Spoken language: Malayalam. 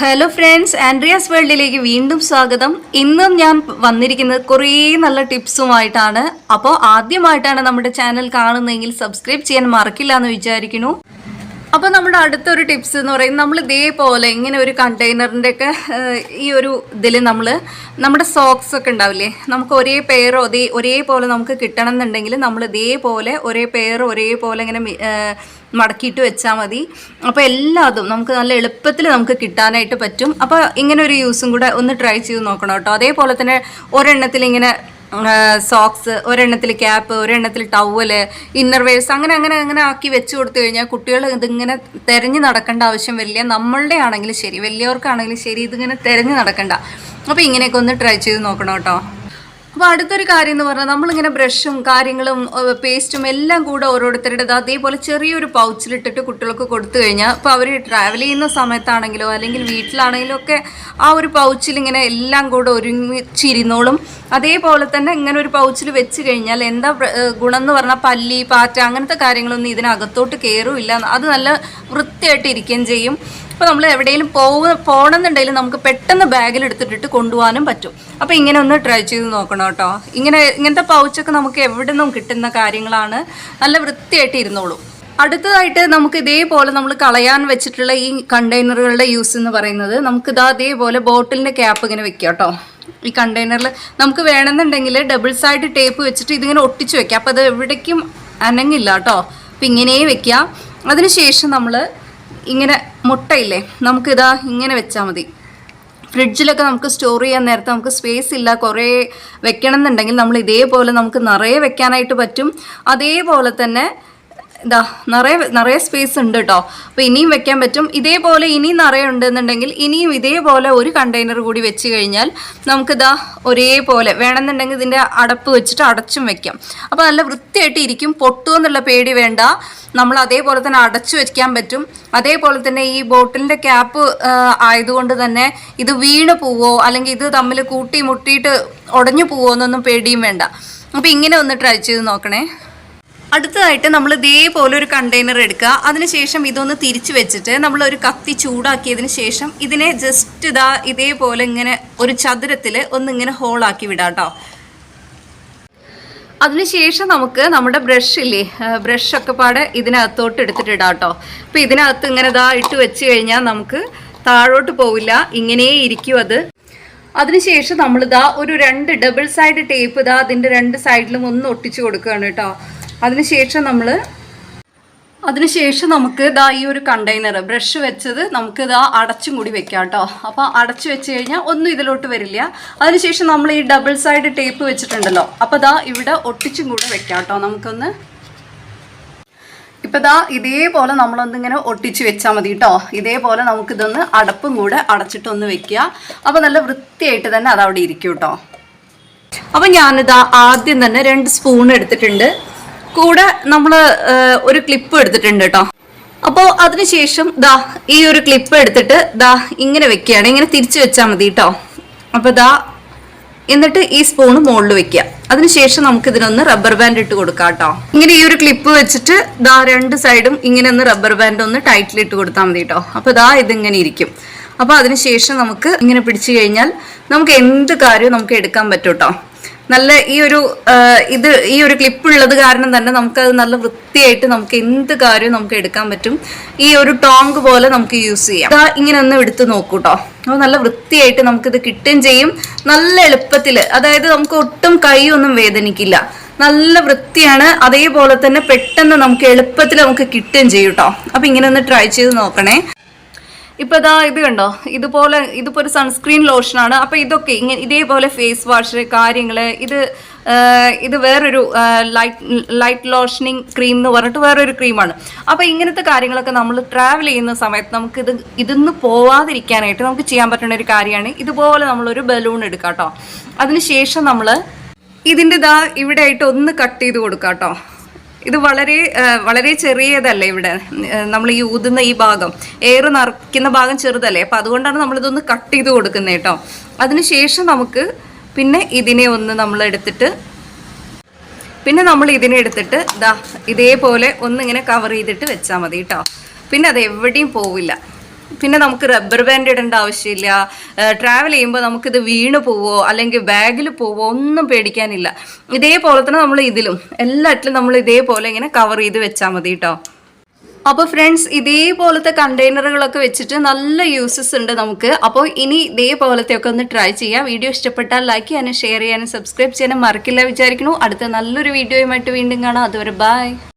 ഹലോ ഫ്രണ്ട്സ് ആൻഡ്രിയാസ് വേൾഡിലേക്ക് വീണ്ടും സ്വാഗതം. ഇന്നും ഞാൻ വന്നിരിക്കുന്നത് കുറേ നല്ല ടിപ്സുമായിട്ടാണ്. അപ്പോൾ ആദ്യമായിട്ടാണ് നമ്മുടെ ചാനൽ കാണുന്നതെങ്കിൽ സബ്സ്ക്രൈബ് ചെയ്യാൻ മറക്കില്ല എന്ന് വിചാരിക്കുന്നു. അപ്പോൾ നമ്മുടെ അടുത്തൊരു ടിപ്സ് എന്ന് പറയുന്നത് നമ്മൾ ഇതേപോലെ ഇങ്ങനെ ഒരു കണ്ടെയ്നറിന്റെ ഒക്കെ ഈ ഒരു ഇതിൽ നമ്മൾ നമ്മുടെ സോക്സ് ഒക്കെ ഉണ്ടാവില്ലേ നമുക്ക് ഒരേ പെയറോ അതേ ഒരേപോലെ നമുക്ക് കിട്ടണം എന്നുണ്ടെങ്കിൽ നമ്മൾ ഇതേപോലെ ഒരേ പെയർ ഒരേപോലെ ഇങ്ങനെ മടക്കിയിട്ട് വെച്ചാൽ മതി. അപ്പോൾ എല്ലാതും നമുക്ക് നല്ല എളുപ്പത്തിൽ നമുക്ക് കിട്ടാനായിട്ട് പറ്റും. അപ്പോൾ ഇങ്ങനെ ഒരു യൂസും കൂടെ ഒന്ന് ട്രൈ ചെയ്ത് നോക്കണം കേട്ടോ. അതേപോലെ തന്നെ ഒരെണ്ണത്തിൽ ഇങ്ങനെ സോക്സ് ഒരെണ്ണത്തിൽ ക്യാപ്പ് ഒരെണ്ണത്തിൽ ടവൽ വെയർസ് അങ്ങനെ അങ്ങനെ അങ്ങനെ ആക്കി വെച്ച് കൊടുത്തു കഴിഞ്ഞാൽ കുട്ടികൾ ഇതിങ്ങനെ തിരഞ്ഞു നടക്കേണ്ട ആവശ്യം വലിയ നമ്മളുടെ ആണെങ്കിലും ശരി വലിയവർക്കാണെങ്കിലും ശരി ഇതിങ്ങനെ തിരഞ്ഞു നടക്കണ്ട. അപ്പോൾ ഇങ്ങനെയൊക്കെ ഒന്ന് ട്രൈ ചെയ്ത് നോക്കണം കേട്ടോ. അപ്പോൾ അടുത്തൊരു കാര്യം എന്ന് പറഞ്ഞാൽ നമ്മളിങ്ങനെ ബ്രഷും കാര്യങ്ങളും പേസ്റ്റും എല്ലാം കൂടെ ഓരോരുത്തരുടെ അതേപോലെ ചെറിയൊരു പൗച്ചിലിട്ടിട്ട് കുട്ടികൾക്ക് കൊടുത്തു കഴിഞ്ഞാൽ അപ്പോൾ അവർ ട്രാവൽ ചെയ്യുന്ന സമയത്താണെങ്കിലോ അല്ലെങ്കിൽ വീട്ടിലാണെങ്കിലോ ഒക്കെ ആ ഒരു പൗച്ചിൽ ഇങ്ങനെ എല്ലാം കൂടെ ഒരുമിച്ചിരുന്നോളും അതേപോലെ തന്നെ ഇങ്ങനെ ഒരു പൗച്ചിൽ വെച്ച് കഴിഞ്ഞാൽ എന്താ ഗുണം എന്ന് പറഞ്ഞാൽ പല്ലി പാറ്റ അങ്ങനത്തെ കാര്യങ്ങളൊന്നും ഇതിനകത്തോട്ട് കയറുമില്ല അത് നല്ല വൃത്തിയായിട്ട് ഇരിക്കുകയും ചെയ്യും. അപ്പോൾ നമ്മൾ എവിടെയെങ്കിലും പോവ പോകണമെന്നുണ്ടെങ്കിലും നമുക്ക് പെട്ടെന്ന് ബാഗിൽ എടുത്തിട്ടിട്ട് കൊണ്ടുപോകാനും പറ്റും. അപ്പോൾ ഇങ്ങനെ ഒന്ന് ട്രൈ ചെയ്ത് നോക്കണം കേട്ടോ. ഇങ്ങനെ ഇങ്ങനത്തെ പൗച്ചൊക്കെ നമുക്ക് എവിടെ നിന്നും കിട്ടുന്ന കാര്യങ്ങളാണ് നല്ല വൃത്തിയായിട്ട് ഇരുന്നോളൂ. അടുത്തതായിട്ട് നമുക്ക് ഇതേപോലെ നമ്മൾ കളയാൻ വെച്ചിട്ടുള്ള ഈ കണ്ടെയ്നറുകളുടെ യൂസ് എന്ന് പറയുന്നത് നമുക്ക് ഇതാ അതേപോലെ ബോട്ടിലിന്റെ ക്യാപ്പ് ഇങ്ങനെ വെക്കാം കേട്ടോ. ഈ കണ്ടെയ്നറിൽ നമുക്ക് വേണമെന്നുണ്ടെങ്കിൽ ഡബിൾ സൈഡ് ടേപ്പ് വെച്ചിട്ട് ഇതിങ്ങനെ ഒട്ടിച്ചു വെക്കാം. അപ്പോൾ അത് എവിടേക്കും അനങ്ങില്ല കേട്ടോ. അപ്പം ഇങ്ങനെ വെക്കാം അതിനുശേഷം നമ്മൾ ഇങ്ങനെ മുട്ടയില്ലേ നമുക്കിതാ ഇങ്ങനെ വെച്ചാൽ മതി. ഫ്രിഡ്ജിലൊക്കെ നമുക്ക് സ്റ്റോർ ചെയ്യാൻ നേരത്തെ നമുക്ക് സ്പേസ് ഇല്ല കുറേ വെക്കണം എന്നുണ്ടെങ്കിൽ നമ്മൾ ഇതേപോലെ നമുക്ക് നിറയെ വെക്കാനായിട്ട് പറ്റും. അതേപോലെ തന്നെ ഇതാ നിറയെ നിറയെ സ്പേസ് ഉണ്ട് കേട്ടോ അപ്പോൾ ഇനിയും വെക്കാൻ പറ്റും. ഇതേപോലെ ഇനിയും നിറയെ ഉണ്ടെന്നുണ്ടെങ്കിൽ ഇനിയും ഇതേപോലെ ഒരു കണ്ടെയ്നർ കൂടി വെച്ച് കഴിഞ്ഞാൽ നമുക്കിതാ ഒരേപോലെ വേണമെന്നുണ്ടെങ്കിൽ ഇതിന്റെ അടപ്പ് വെച്ചിട്ട് അടച്ചും വെക്കാം. അപ്പോൾ നല്ല വൃത്തിയായിട്ട് ഇരിക്കും. പൊട്ടു എന്നുള്ള പേടി വേണ്ട. നമ്മൾ അതേപോലെ തന്നെ അടച്ചു വെക്കാൻ പറ്റും. അതേപോലെ തന്നെ ഈ ബോട്ടിലിന്റെ ക്യാപ്പ് ആയതുകൊണ്ട് തന്നെ ഇത് വീണ് പോവോ അല്ലെങ്കിൽ ഇത് തമ്മിൽ കൂട്ടി മുട്ടിയിട്ട് ഉടഞ്ഞു പോവോ എന്നൊന്നും പേടിയും വേണ്ട. അപ്പോൾ ഇങ്ങനെ ഒന്ന് ട്രൈ ചെയ്ത് നോക്കണേ. അടുത്തതായിട്ട് നമ്മൾ ഇതേപോലെ ഒരു കണ്ടെയ്നർ എടുക്കുക. അതിനുശേഷം ഇതൊന്ന് തിരിച്ചു വെച്ചിട്ട് നമ്മൾ ഒരു കത്തി ചൂടാക്കിയതിന് ശേഷം ഇതിനെ ജസ്റ്റ് ഇതാ ഇതേപോലെ ഇങ്ങനെ ഒരു ചതുരത്തിൽ ഒന്നിങ്ങനെ ഹോളാക്കി വിടാം കേട്ടോ. അതിനുശേഷം നമുക്ക് നമ്മുടെ ബ്രഷ് ഇല്ലേ ബ്രഷ് ഒക്കെ പാടെ ഇതിനകത്തോട്ട് എടുത്തിട്ട് ഇടാം കേട്ടോ. അപ്പോൾ ഇതിനകത്ത് ഇങ്ങനെ ഇതാ ഇട്ട് വെച്ച് കഴിഞ്ഞാൽ നമുക്ക് താഴോട്ട് പോവില്ല. ഇങ്ങനെ ഇരിക്കും അത്. അതിനുശേഷം നമ്മളിതാ ഒരു രണ്ട് ഡബിൾ സൈഡ് ടേപ്പ് ഇതാ അതിന്റെ രണ്ട് സൈഡിലും ഒന്ന് ഒട്ടിച്ചു കൊടുക്കുകയാണ് കേട്ടോ. അതിനുശേഷം നമ്മൾ അതിനുശേഷം നമുക്ക് ഇതാ ഈ ഒരു കണ്ടെയ്നർ ബ്രഷ് വെച്ചത് നമുക്ക് ഇതാ അടച്ചും കൂടി വെക്കാം കേട്ടോ അപ്പോൾ അടച്ചു വെച്ച് കഴിഞ്ഞാൽ ഒന്നും ഇതിലോട്ട് വരില്ല. അതിനുശേഷം നമ്മൾ ഈ ഡബിൾ സൈഡ് ടേപ്പ് വെച്ചിട്ടുണ്ടല്ലോ. അപ്പോൾ ഇതാ ഇവിടെ ഒട്ടിച്ചും കൂടെ വെക്കാം കേട്ടോ നമുക്കൊന്ന്. ഇപ്പം ഇതാ ഇതേപോലെ നമ്മളൊന്നിങ്ങനെ ഒട്ടിച്ച് വെച്ചാൽ മതി കേട്ടോ ഇതേപോലെ നമുക്കിതൊന്ന് അടപ്പും കൂടെ അടച്ചിട്ടൊന്ന് വെക്കുക. അപ്പോൾ നല്ല വൃത്തിയായിട്ട് തന്നെ അതവിടെ ഇരിക്കും കേട്ടോ അപ്പം ഞാനിതാ ആദ്യം തന്നെ രണ്ട് സ്പൂൺ എടുത്തിട്ടുണ്ട്. കൂടെ നമ്മൾ ഒരു ക്ലിപ്പ് എടുത്തിട്ടുണ്ട് കേട്ടോ അപ്പോൾ അതിനുശേഷം ദാ ഈ ഒരു ക്ലിപ്പ് എടുത്തിട്ട് ദാ ഇങ്ങനെ വെക്കുകയാണ്. ഇങ്ങനെ തിരിച്ചു വെച്ചാൽ മതി കേട്ടോ അപ്പോൾ ദാ എന്നിട്ട് ഈ സ്പൂണ് മുകളിൽ വെക്കുക. അതിനുശേഷം നമുക്ക് ഇതിനൊന്ന് റബ്ബർ ബാൻഡ് ഇട്ട് കൊടുക്കാം കേട്ടോ ഇങ്ങനെ ഈ ഒരു ക്ലിപ്പ് വെച്ചിട്ട് ദാ രണ്ട് സൈഡും ഇങ്ങനെ ഒന്ന് റബ്ബർ ബാൻഡ് ഒന്ന് ടൈറ്റിൽ ഇട്ട് കൊടുത്താൽ മതി കേട്ടോ അപ്പോൾ ദാ ഇതിങ്ങനെ ഇരിക്കും. അപ്പോൾ അതിനുശേഷം നമുക്ക് ഇങ്ങനെ പിടിച്ചു കഴിഞ്ഞാൽ നമുക്ക് എന്ത് കാര്യവും നമുക്ക് എടുക്കാൻ പറ്റും കേട്ടോ നല്ല ഈ ഒരു ഇത് ഈ ഒരു ക്ലിപ്പ് ഉള്ളത് കാരണം തന്നെ നമുക്കത് നല്ല വൃത്തിയായിട്ട് നമുക്ക് എന്ത് കാര്യവും നമുക്ക് എടുക്കാൻ പറ്റും. ഈ ഒരു ടോങ്ക് പോലെ നമുക്ക് യൂസ് ചെയ്യാം. ഇങ്ങനെ ഒന്ന് എടുത്ത് നോക്കൂ അപ്പോൾ നല്ല വൃത്തിയായിട്ട് നമുക്കിത് കിട്ടുകയും ചെയ്യും. നല്ല എളുപ്പത്തിൽ അതായത് നമുക്ക് ഒട്ടും കൈയൊന്നും വേദനിക്കില്ല. നല്ല വൃത്തിയാണ്. അതേപോലെ തന്നെ പെട്ടെന്ന് നമുക്ക് എളുപ്പത്തിൽ നമുക്ക് കിട്ടുകയും ചെയ്യും കേട്ടോ അപ്പോൾ ഇങ്ങനെ ഒന്ന് ട്രൈ ചെയ്ത് നോക്കണേ. ഇപ്പൊ ഇതാ ഇത് കണ്ടോ? ഇതുപോലെ ഇതിപ്പോ ഒരു സൺസ്ക്രീൻ ലോഷനാണ് അപ്പൊ ഇതൊക്കെ ഇങ്ങനെ ഇതേപോലെ ഫേസ് വാഷ് കാര്യങ്ങൾ ഇത് ഇത് വേറൊരു ലൈറ്റ് ലൈറ്റ് ലോഷനിങ് ക്രീം എന്ന് പറഞ്ഞിട്ട് വേറൊരു ക്രീമാണ് അപ്പൊ ഇങ്ങനത്തെ കാര്യങ്ങളൊക്കെ നമ്മൾ ട്രാവൽ ചെയ്യുന്ന സമയത്ത് നമുക്ക് ഇത് ഇതിന്ന് പോവാതിരിക്കാനായിട്ട് നമുക്ക് ചെയ്യാൻ പറ്റുന്ന ഒരു കാര്യമാണ്. ഇതുപോലെ നമ്മളൊരു ബലൂൺ എടുക്കാം കേട്ടോ അതിനുശേഷം നമ്മൾ ഇതിന്റെ ഇതാ ഇവിടെ ആയിട്ട് ഒന്ന് കട്ട് ചെയ്ത് കൊടുക്കാം കേട്ടോ ഇത് വളരെ വളരെ ചെറിയതല്ലേ ഇവിടെ? നമ്മൾ ഈ ഊതുന്ന ഈ ഭാഗം. എയർ നിറയ്ക്കുന്ന ഭാഗം ചെറുതല്ലേ? അപ്പം അതുകൊണ്ടാണ് നമ്മളിതൊന്ന് കട്ട് ചെയ്ത് കൊടുക്കുന്നത് കേട്ടോ. അതിനുശേഷം നമുക്ക് പിന്നെ ഇതിനെ ഒന്ന് നമ്മൾ എടുത്തിട്ട് പിന്നെ നമ്മൾ ഇതിനെ എടുത്തിട്ട് ദാ ഇതേപോലെ ഒന്നിങ്ങനെ കവർ ചെയ്തിട്ട് വെച്ചാൽ മതി കേട്ടോ. പിന്നെ അത് എവിടെയും പോവില്ല. പിന്നെ നമുക്ക് റബ്ബർ ബാൻഡ് ഇടേണ്ട ആവശ്യമില്ല. ട്രാവൽ ചെയ്യുമ്പോൾ നമുക്കിത് വീണ് പോവോ അല്ലെങ്കിൽ ബാഗിൽ പോവോ ഒന്നും പേടിക്കാനില്ല. ഇതേപോലെ തന്നെ നമ്മൾ ഇതിലും എല്ലാറ്റിലും നമ്മൾ ഇതേപോലെ ഇങ്ങനെ കവർ ചെയ്ത് വെച്ചാൽ മതി കേട്ടോ അപ്പോൾ ഫ്രണ്ട്സ് ഇതേപോലത്തെ കണ്ടെയ്നറുകളൊക്കെ വെച്ചിട്ട് നല്ല യൂസസ് ഉണ്ട് നമുക്ക്. അപ്പോൾ ഇനി ഇതേപോലത്തെ ഒക്കെ ഒന്ന് ട്രൈ ചെയ്യാം. വീഡിയോ ഇഷ്ടപ്പെട്ടാൽ ലൈക്ക് ചെയ്യാനും ഷെയർ ചെയ്യാനും സബ്സ്ക്രൈബ് ചെയ്യാനും മറക്കില്ല വിചാരിക്കണു അടുത്ത നല്ലൊരു വീഡിയോയുമായിട്ട് വീണ്ടും കാണാം. അതുവരെ ബൈ